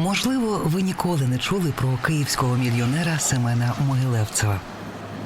Можливо, ви ніколи не чули про київського мільйонера Семена Могилевцева.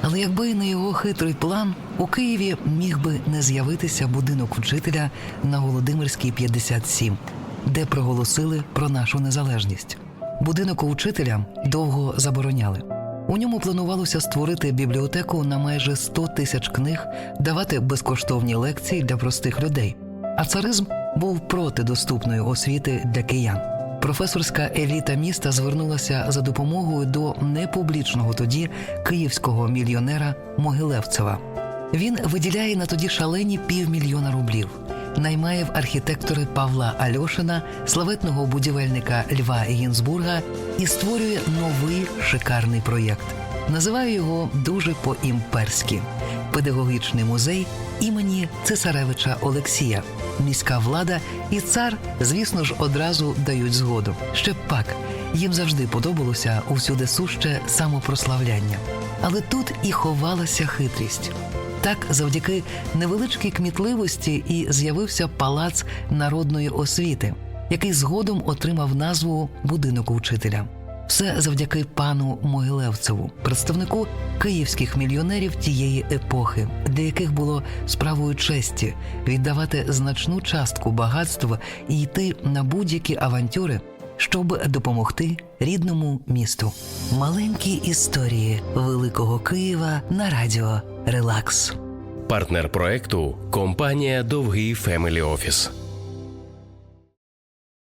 Але якби не його хитрий план, у Києві міг би не з'явитися будинок вчителя на Володимирській 57, де проголосили про нашу незалежність. Будинок учителя довго забороняли. У ньому планувалося створити бібліотеку на майже 100 тисяч книг, давати безкоштовні лекції для простих людей. А царизм був проти доступної освіти для киян. Професорська еліта міста звернулася за допомогою до непублічного тоді київського мільйонера Могилевцева. Він виділяє на тоді шалені півмільйона рублів. Наймає в архітектори Павла Альошина, славетного будівельника Льва Гінзбурга і створює новий шикарний проєкт. Називає його дуже по-імперськи педагогічний музей імені Цесаревича Олексія. Міська влада і цар, звісно ж, одразу дають згоду. Ще б пак їм завжди подобалося усюди суще самопрославляння. Але тут і ховалася хитрість. Так, завдяки невеличкій кмітливості і з'явився палац народної освіти, який згодом отримав назву будинок учителя. Все завдяки пану Могилевцеву, представнику київських мільйонерів тієї епохи, для яких було справою честі віддавати значну частку багатства і йти на будь-які авантюри, щоб допомогти рідному місту. Маленькі історії великого Києва на радіо Релакс. Партнер проекту компанія Довгий Фемелі Офіс.